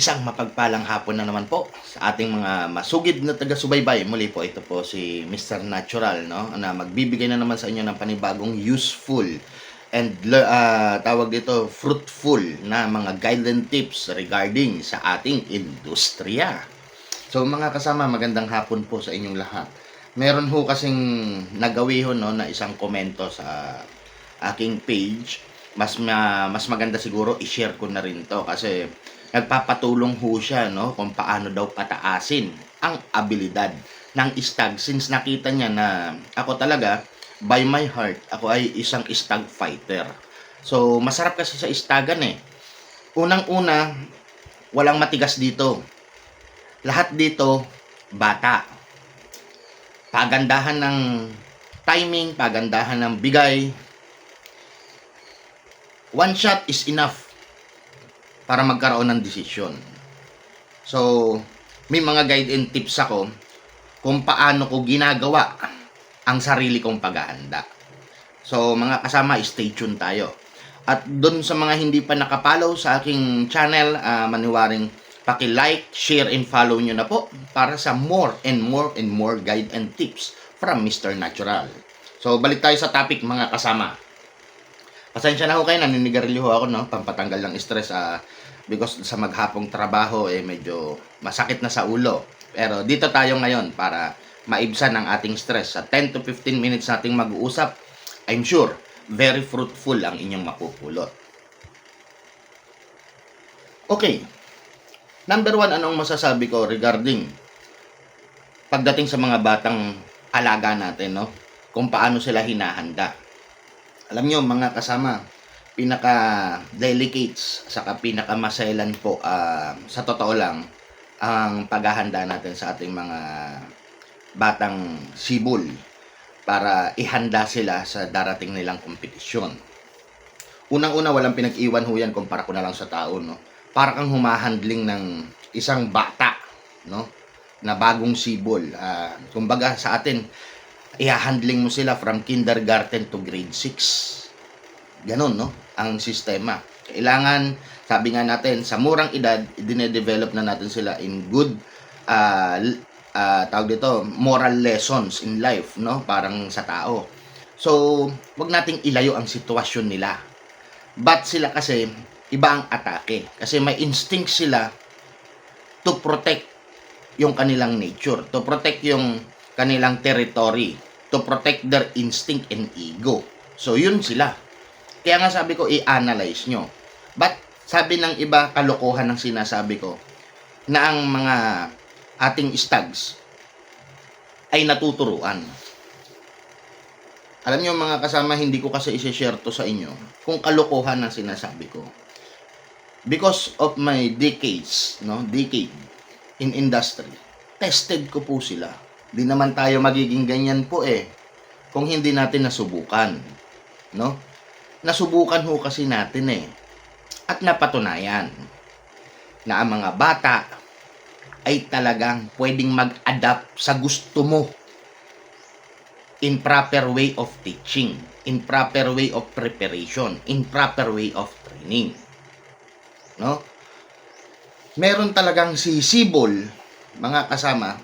Isang mapagpalang hapon na naman po sa ating mga masugid na taga-subaybay. Muli po ito po si Mr. Natural no na magbibigay na naman sa inyo ng panibagong useful and ah, tawag dito fruitful na mga guideline tips regarding sa ating industriya. So mga kasama, magandang hapon po sa inyong lahat. Meron ho kasing nagawi ho no na isang komento sa aking page. Mas ma- mas maganda siguro i-share ko na rin to kasi nagpapatulong ho siya no kung paano daw pataasin ang abilidad ng stag since nakita niya na ako talaga by my heart ako ay isang stag fighter. So masarap kasi sa stagan eh. Unang-una walang matigas dito. Lahat dito bata. Pagandahan ng timing, pagandahan ng bigay. One shot is enough para magkaroon ng desisyon. So, may mga guide and tips ako kung paano ko ginagawa ang sarili kong paghahanda. So, mga kasama, stay tuned tayo. At doon sa mga hindi pa nakapollow sa aking channel, ah, maniwaring paki-like, share, and follow nyo na po para sa more and more and more guide and tips from Mr. Natural. So, balik tayo sa topic mga kasama. Pasensya na ho kayo, naninigarilyo ho ako, no? Pampatanggal ng stress, ah, because sa maghapong trabaho, eh, medyo masakit na sa ulo. Pero dito tayo ngayon para maibsan ang ating stress. Sa 10 to 15 minutes nating mag-uusap, I'm sure, very fruitful ang inyong mapupulot. Okay. Number one, anong masasabi ko regarding pagdating sa mga batang alaga natin, no? Kung paano sila hinahanda. Alam nyo, mga kasama, pinaka delicates saka pinaka masailan po ah, sa totoo lang ang paghahanda natin sa ating mga batang sibol para ihanda sila sa darating nilang kompetisyon. Unang-una, walang pinag-iwan ho yan kumpara ko na lang sa tao, no? Para kang humahandling ng isang bata, no? Na bagong sibol. Ah, kumbaga sa atin, i-handling mo sila from kindergarten to grade 6. Ganon, no? Ang sistema. Kailangan, sabi nga natin, sa murang edad, dinedevelop na natin sila in good, l- ah, tawag dito, moral lessons in life, no? Parang sa tao. So, wag nating ilayo ang sitwasyon nila. But sila kasi, iba ang atake. Kasi may instinct sila to protect yung kanilang nature, to protect yung kanilang territory, to protect their instinct and ego. So, yun sila. Kaya nga sabi ko, i-analyze nyo. But, sabi ng iba, kalokohan ng sinasabi ko, na ang mga ating stags ay natuturuan. Alam nyo mga kasama, hindi ko kasi isi-share to sa inyo kung kalokohan ang sinasabi ko. Because of my decades, no, decade in industry, tested ko po sila. Di naman tayo magiging ganyan po eh kung hindi natin nasubukan. No? Nasubukan ho kasi natin eh. At napatunayan na ang mga bata ay talagang pwedeng mag-adapt sa gusto mo in proper way of teaching, in proper way of preparation, in proper way of training. No? Meron talagang si Sibol, mga kasama,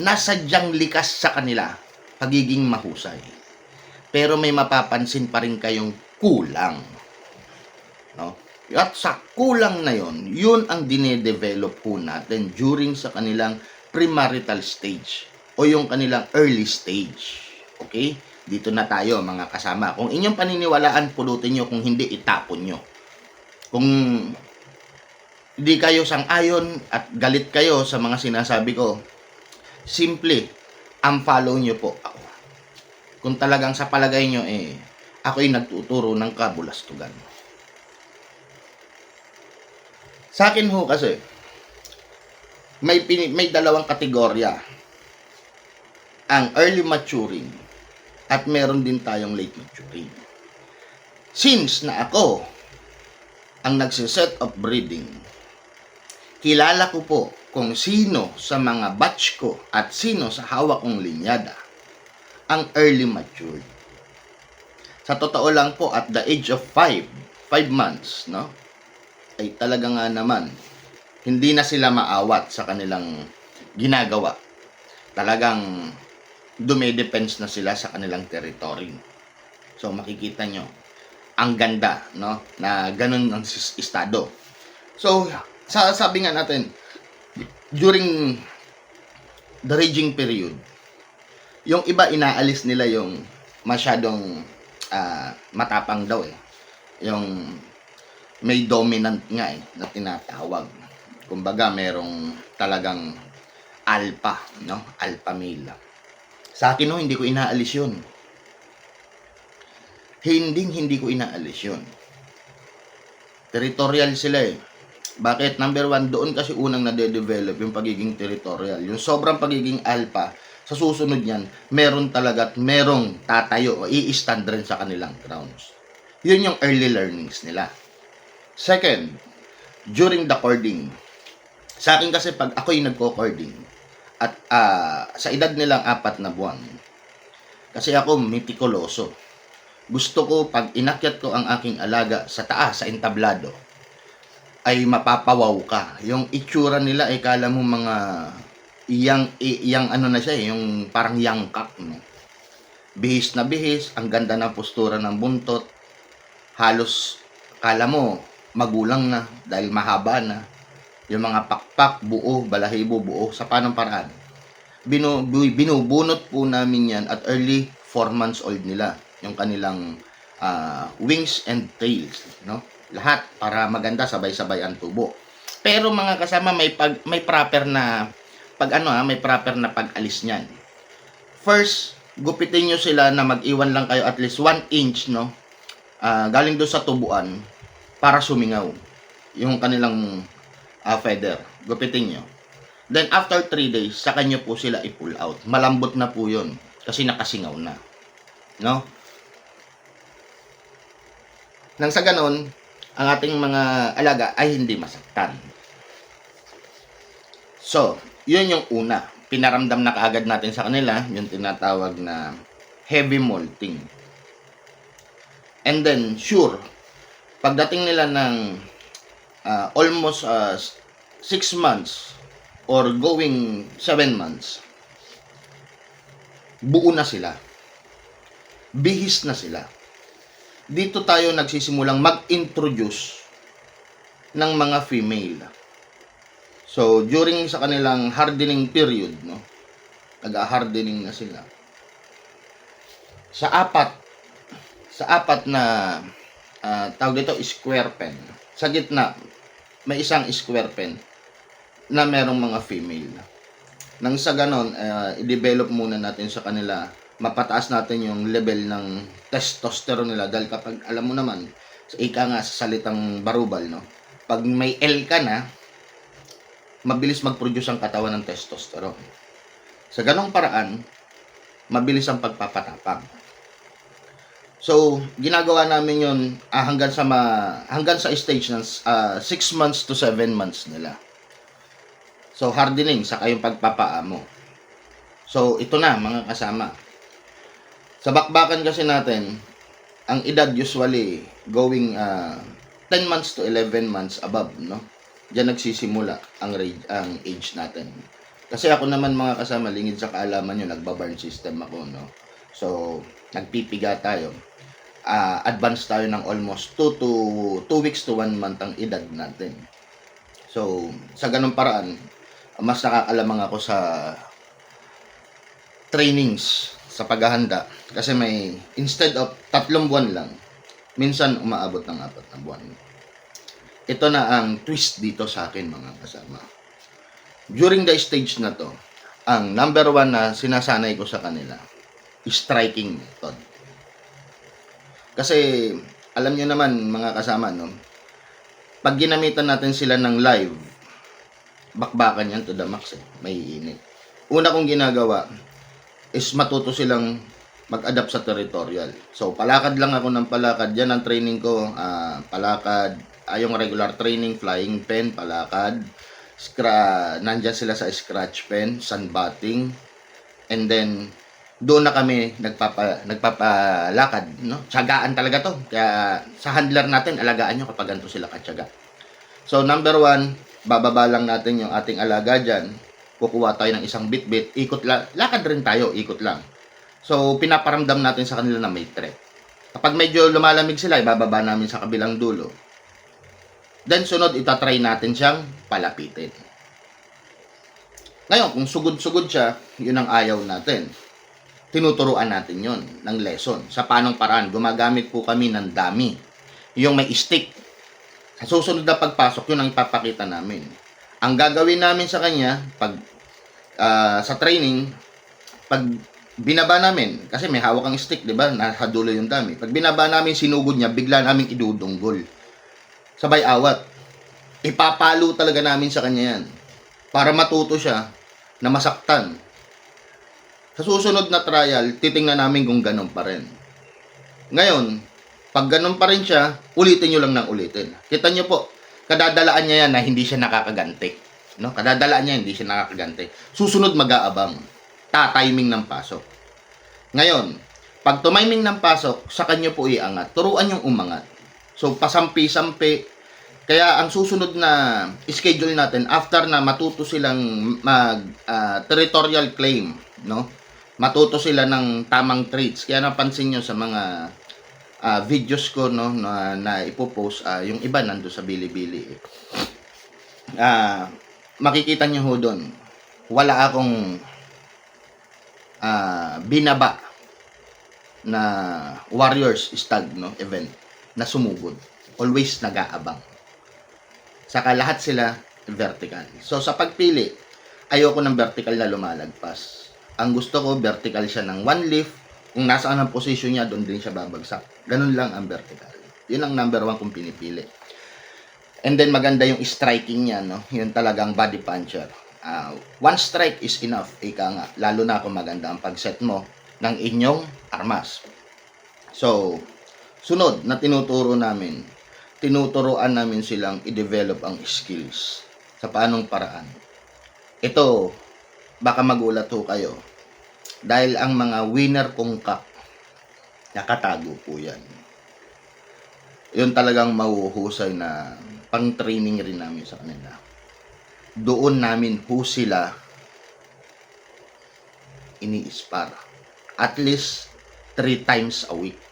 na sadyang likas sa kanila pagiging mahusay. Pero may mapapansin pa rin kayong kulang. No? At sa kulang na yon, yun ang dinedevelop po natin during sa kanilang premarital stage o yung kanilang early stage. Okay? Dito na tayo mga kasama. Kung inyong paniniwalaan, pulutin nyo. Kung hindi, itapon nyo. Kung hindi kayo sang-ayon at galit kayo sa mga sinasabi ko, simple, unfollow nyo po ako. Kung talagang sa palagay nyo, eh, ako'y nagtuturo ng kabulastugan. Sa akin ho kasi, may, may dalawang kategorya. Ang early maturing at meron din tayong late maturing. Since na ako ang nagsiset of breeding, kilala ko po kung sino sa mga batch ko at sino sa hawak kong linyada ang early matured. Sa totoo lang po, at the age of 5, 5 months, no? Ay talaga nga naman, Hindi na sila maawat sa kanilang ginagawa. Talagang dumidepends na sila sa kanilang territory. So makikita nyo, ang ganda, no? Na ganun ang estado. So, sa sabi nga natin, during the raging period, yung iba inaalis nila yung masyadong ah, matapang daw eh. Yung may dominant nga eh, na tinatawag. Kumbaga, merong talagang alpha, no? Alpha male. Sa akin no, hindi ko inaalis yun. Hindi, hindi ko inaalis yun. Territorial sila eh. Bakit? Number one, doon kasi unang nade-develop yung pagiging territorial. Yung sobrang pagiging alpha, sa susunod yan, meron talaga at merong tatayo o i-stand rin sa kanilang grounds. Yun yung early learnings nila. Second, during the cording. Sa akin kasi pag ako'y nagko-cording at ah, sa edad nilang apat na buwan, kasi ako mitikuloso. Gusto ko pag inakyat ko ang aking alaga sa taas, sa entablado, ay mapapawaw ka. Yung itsura nila ay kala mo mga iyang iyang ano na siya eh, yung parang yangkak no. Bihis na bihis, ang ganda ng postura ng buntot. Halos kala mo magulang na dahil mahaba na. Yung mga pakpak, buo, balahibo, buo, sa panang paraan. Binu, bu- binubunot po namin yan at early 4 months old nila. Yung kanilang ah, wings and tails. No? Lahat para maganda sabay-sabay ang tubo. Pero mga kasama may pag may proper na pag ano ha, may proper na pag-alis niyan. First, gupitin nyo sila na mag-iwan lang kayo at least 1 inch no. ah, galing doon sa tubuan para sumingaw yung kanilang ah, feather. Gupitin nyo. Then after 3 days, saka nyo po sila i-pull out. Malambot na po yun kasi nakasingaw na. No? Nang sa ganon, ang ating mga alaga ay hindi masaktan. So, yun yung una. Pinaramdam na kaagad natin sa kanila, yung tinatawag na heavy molting. And then, sure, pagdating nila ng ah, almost 6 months or going 7 months, buo na sila. Bihis na sila. Dito tayo nagsisimulang mag-introduce ng mga female. So, during sa kanilang hardening period, no, nag-hardening na sila. Sa apat, sa apat na ah, tawag dito square pen. Sa gitna, may isang square pen na merong mga female. Nang sa ganon, ah, i-develop muna natin sa kanila, mapataas natin yung level ng testosterone nila dahil kapag alam mo naman, sa ika nga sa salitang barubal, no? Pag may L ka na, mabilis mag-produce ang katawan ng testosterone. Sa ganong paraan, mabilis ang pagpapatapang. So, ginagawa namin yon ah, hanggang sa ma, hanggang sa stage ng 6 months to 7 months nila. So, hardening sa kayong pagpapaamo. So, ito na mga kasama. Sa bakbakan kasi natin, ang edad usually going ah, 10 months to 11 months above, no? Diyan nagsisimula ang rage, ang age natin. Kasi ako naman mga kasama, lingid sa kaalaman nyo, nagbabarn system ako, no? So, nagpipiga tayo. Ah, advance tayo ng almost 2 to 2 weeks to 1 month ang edad natin. So, sa ganung paraan, mas nakakalamang ako sa trainings sa paghahanda kasi may instead of tatlong buwan lang minsan umaabot ng apat na buwan ito na ang twist dito sa akin mga kasama during the stage na to ang number one na sinasanay ko sa kanila striking method kasi alam nyo naman mga kasama no pag ginamitan natin sila ng live bakbakan yan to the max eh. may init una kong ginagawa is matuto silang mag-adapt sa territorial. So, palakad lang ako ng palakad. Yan ang training ko. ah, palakad, ah, yung regular training, flying pen, palakad. Scra nandyan sila sa scratch pen, sandbatting. And then, doon na kami nagpapa, nagpapalakad. No? Tsagaan talaga to. Kaya sa handler natin, alagaan nyo kapag ganito sila katsaga. So, number one, bababa lang natin yung ating alaga dyan, kukuha tayo ng isang bitbit, ikot lang, lakad rin tayo, ikot lang. So, pinaparamdam natin sa kanila na may threat. Kapag medyo lumalamig sila, ibababa namin sa kabilang dulo. Then, sunod, itatry natin siyang palapitin. Ngayon, kung sugod-sugod siya, yun ang ayaw natin. Tinuturuan natin yon ng lesson. Sa panong paraan, gumagamit po kami ng dami. Yung may stick. Sa susunod na pagpasok, yun ang ipapakita namin. Ang gagawin namin sa kanya, pag ah, sa training, pag binaba namin, kasi may hawak ang stick, di ba? Nasa dulo yung dami. Pag binaba namin, sinugod niya, bigla namin idudunggol. Sabay awat. Ipapalo talaga namin sa kanya yan. Para matuto siya na masaktan. Sa susunod na trial, titingnan namin kung ganun pa rin. Ngayon, pag ganun pa rin siya, ulitin nyo lang ng ulitin. Kita nyo po, kadadalaan niya yan na hindi siya nakakaganti. No? Kadadalaan niya, hindi siya nakakaganti. Susunod mag-aabang. Ta-timing ng pasok. Ngayon, pag tumiming ng pasok, sa kanya po iangat. Turuan yung umangat. So, pasampi-sampi. Kaya ang susunod na schedule natin, after na matuto silang mag ah, territorial claim, no? Matuto sila ng tamang traits. Kaya napansin nyo sa mga ah, videos ko no na, na ipopost ah, yung iba nando sa Bilibili. Ah, makikita nyo ho doon. Wala akong ah, binaba na Warriors Stag no event na sumugod. Always nag-aabang. Saka lahat sila vertical. So sa pagpili, ayoko ng vertical na lumalagpas. Ang gusto ko vertical siya ng one lift. Kung nasaan ang position niya, doon din siya babagsak. Ganun lang ang vertical. Yun ang number one kong pinipili. And then maganda yung striking niya, no? Yun talagang body puncher. Ah, one strike is enough, ika nga. Lalo na kung maganda ang pagset mo ng inyong armas. So, sunod na tinuturo namin, tinuturoan namin silang i-develop ang skills sa paanong paraan. Ito, baka magulat ho kayo. Dahil ang mga winner kong cup, nakatago po yan. Yun talagang mahuhusay na pang-training rin namin sa kanila. Doon namin po sila ini-spar. At least three times a week.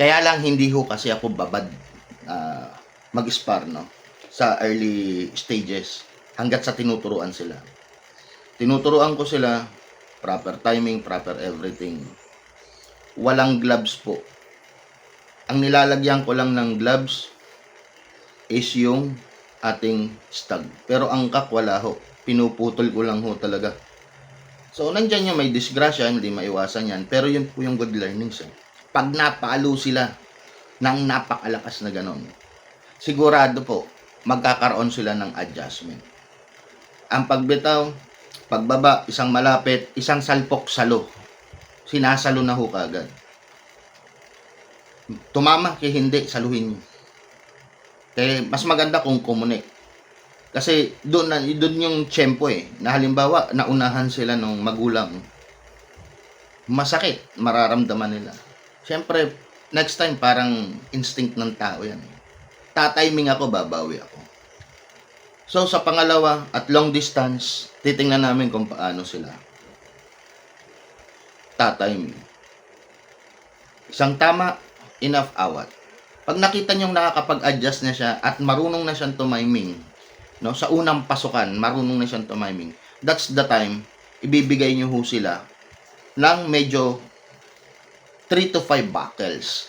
Kaya lang hindi ho kasi ako babad ah, mag-spar no sa early stages hanggat sa tinuturuan sila. Tinuturuan ko sila proper timing, proper everything. Walang gloves po. Ang nilalagyan ko lang ng gloves is yung ating stag. Pero ang kak wala ho. Pinuputol ko lang ho talaga. So, nandyan yung may disgrasya, hindi maiwasan yan. Pero yun po yung good learnings eh pag napalo sila ng napakalakas na ganon, sigurado po, magkakaroon sila ng adjustment. Ang pagbitaw, pagbaba, isang malapit, isang salpok salo. Sinasalo na ho kagad. Tumama kay hindi, saluhin nyo. Kaya mas maganda kung kumunik. Kasi doon doon yung tiyempo eh. Na halimbawa, naunahan sila ng magulang. Masakit, mararamdaman nila. Siyempre, next time parang instinct ng tao yan. Tatiming ako, babawi ako. So sa pangalawa, at long distance, titingnan namin kung paano sila. Tatiming. Isang tama, enough awat. Pag nakita niyong nakakapag-adjust na siya at marunong na siyang tumiming, no, sa unang pasukan, marunong na siyang tumiming, that's the time, ibibigay niyo ho sila ng medyo 3 to 5 buckles.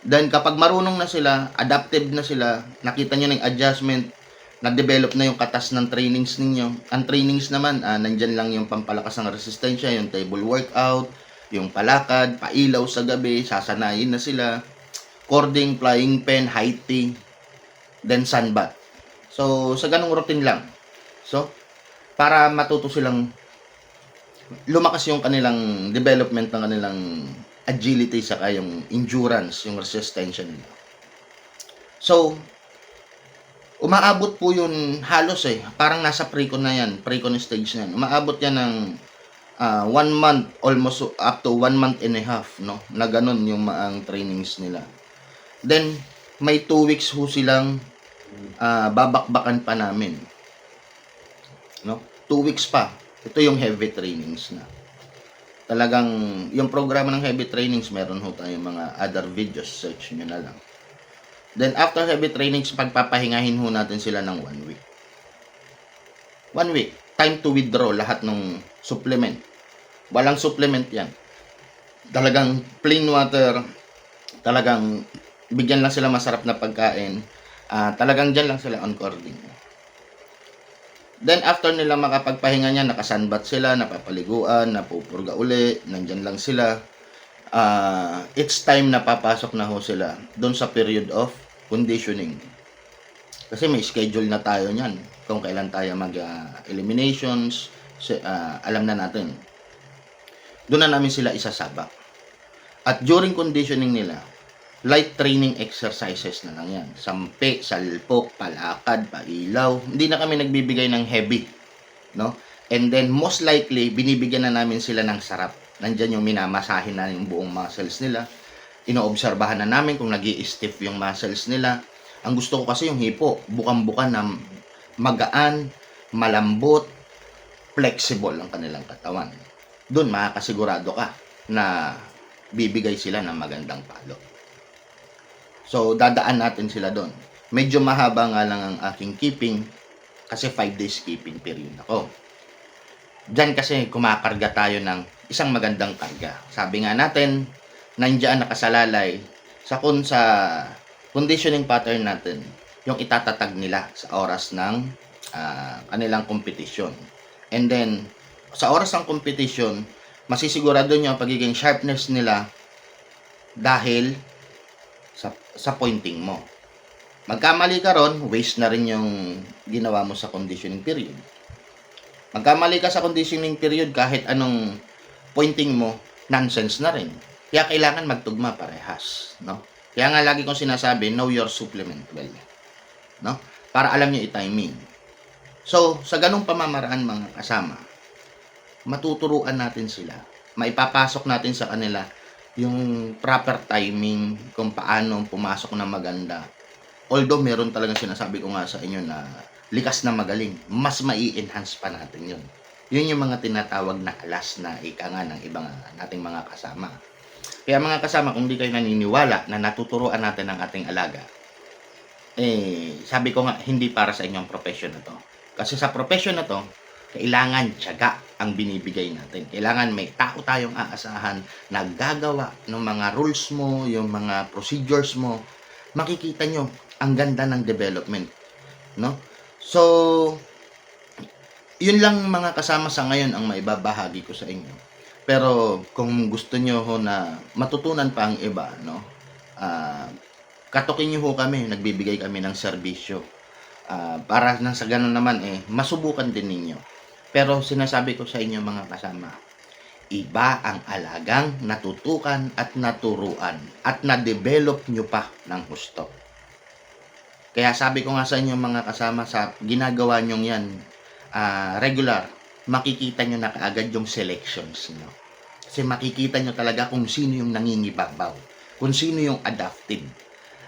Then kapag marunong na sila, adaptive na sila, nakita nyo ng adjustment, na-develop na yung katas ng trainings ninyo. Ang trainings naman, ah, nandyan lang yung pampalakas ng resistensya, yung table workout, yung palakad, pailaw sa gabi, sasanayin na sila, cording, flying pen, high tea, then sunbath. So, sa ganong routine lang. So, para matuto silang lumakas yung kanilang development ng kanilang agility saka yung endurance, yung resistance nila. So, umaabot po yun halos eh. Parang nasa pre-con na yan, pre-con stage na yan. Umaabot yan ng ah, one month, almost up to one month and a half, no? Na ganun yung maang trainings nila. Then, may two weeks ho silang ah, babakbakan pa namin. No? Two weeks pa. Ito yung heavy trainings na. Talagang, yung programa ng heavy trainings, meron ho tayong mga other videos. Search nyo na lang. Then, after heavy trainings, pagpapahingahin ho natin sila ng one week. One week. Time to withdraw lahat ng supplement. Walang supplement yan. Talagang plain water. Talagang bigyan lang sila masarap na pagkain. Ah, talagang dyan lang sila on cording. Then after nila makapagpahinga niya, nakasanbat sila, napapaliguan, napupurga uli, nandyan lang sila. Ah, it's time na papasok na ho sila doon sa period of conditioning. Kasi may schedule na tayo niyan kung kailan tayo mag ah, si- ah, alam na natin. Doon na namin sila isasabak. At during conditioning nila, light training exercises na lang yan. Sampi, salpok, palakad, pailaw. Hindi na kami nagbibigay ng heavy. No? And then, most likely, binibigyan na namin sila ng sarap. Nandyan yung minamasahin na yung buong muscles nila. Inoobserbahan na namin kung nag stiff yung muscles nila. Ang gusto ko kasi yung hipo, bukang-bukan na magaan, malambot, flexible ang kanilang katawan. Doon makakasigurado ka na bibigay sila ng magandang palo. So, dadaan natin sila doon. Medyo mahaba nga lang ang aking keeping kasi 5 days keeping period ako. Diyan kasi kumakarga tayo ng isang magandang karga. Sabi nga natin, nandiyan nakasalalay sa kun sa conditioning pattern natin yung itatatag nila sa oras ng ah, kanilang competition. And then, sa oras ng competition, masisigurado nyo ang pagiging sharpness nila dahil sa, pointing mo. Magkamali ka ron, waste na rin yung ginawa mo sa conditioning period. Magkamali ka sa conditioning period, kahit anong pointing mo, nonsense na rin. Kaya kailangan magtugma parehas. No? Kaya nga lagi kong sinasabi, know your supplement well. No? Para alam nyo i-timing. So, sa ganong pamamaraan mga kasama, matuturuan natin sila. Maipapasok natin sa kanila yung proper timing kung paano pumasok na maganda. Although meron talagang sinasabi ko nga sa inyo na likas na magaling, mas mai-enhance pa natin yun. Yun yung mga tinatawag na alas na ika nga ng ibang nating mga kasama. Kaya mga kasama, kung di kayo naniniwala na natuturuan natin ang ating alaga, eh, sabi ko nga, hindi para sa inyong profession na to. Kasi sa profession na to, kailangan tiyaga ang binibigay natin. Kailangan may tao tayong aasahan na gagawa ng mga rules mo, yung mga procedures mo. Makikita nyo ang ganda ng development. No? So, yun lang mga kasama sa ngayon ang maibabahagi ko sa inyo. Pero kung gusto nyo ho na matutunan pa ang iba, no? ah katukin nyo ho kami, nagbibigay kami ng serbisyo. Ah, para nang sa ganun naman eh, masubukan din ninyo. Pero sinasabi ko sa inyo mga kasama, iba ang alagang natutukan at naturuan at na-develop nyo pa ng gusto. Kaya sabi ko nga sa inyo mga kasama sa ginagawa nyong yan ah, regular, makikita nyo na kaagad yung selections nyo. Kasi makikita nyo talaga kung sino yung nangingibabaw, kung sino yung adaptive.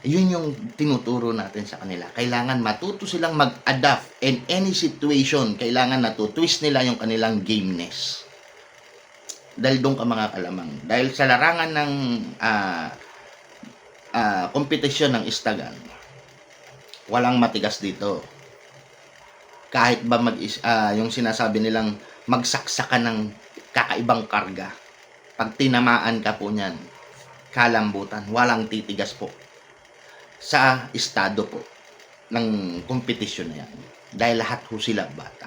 Yun yung tinuturo natin sa kanila. Kailangan matuto silang mag-adapt in any situation. Kailangan na twist nila yung kanilang gameness. Dahil doon ka mga kalamang. Dahil sa larangan ng ah ah, kompetisyon ng istagan, walang matigas dito. Kahit ba mag ah, yung sinasabi nilang magsaksakan ng kakaibang karga. Pag tinamaan ka po niyan, kalambutan, walang titigas po sa estado po ng kompetisyon na yan. Dahil lahat ho sila bata.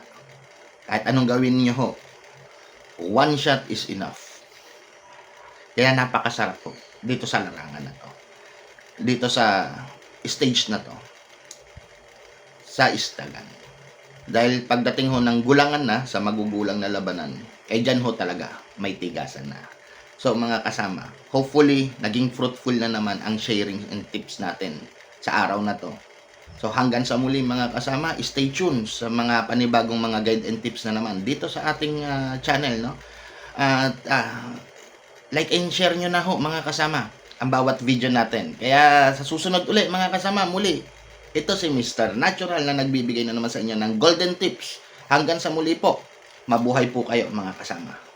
Kahit anong gawin niyo ho, one shot is enough. Kaya napakasarap po dito sa larangan na to. Dito sa stage na to. Sa istagan. Dahil pagdating ho ng gulangan na sa magugulang na labanan, eh dyan ho talaga may tigasan na. So mga kasama, hopefully naging fruitful na naman ang sharing and tips natin sa araw na to. So hanggang sa muli mga kasama, stay tuned sa mga panibagong mga guide and tips na naman dito sa ating ah, channel, no? At ah, like and share nyo na ho mga kasama ang bawat video natin. Kaya sa susunod uli mga kasama, muli, Ito si Mr. Natural na nagbibigay na naman sa inyo ng golden tips. Hanggang sa muli po, mabuhay po kayo mga kasama.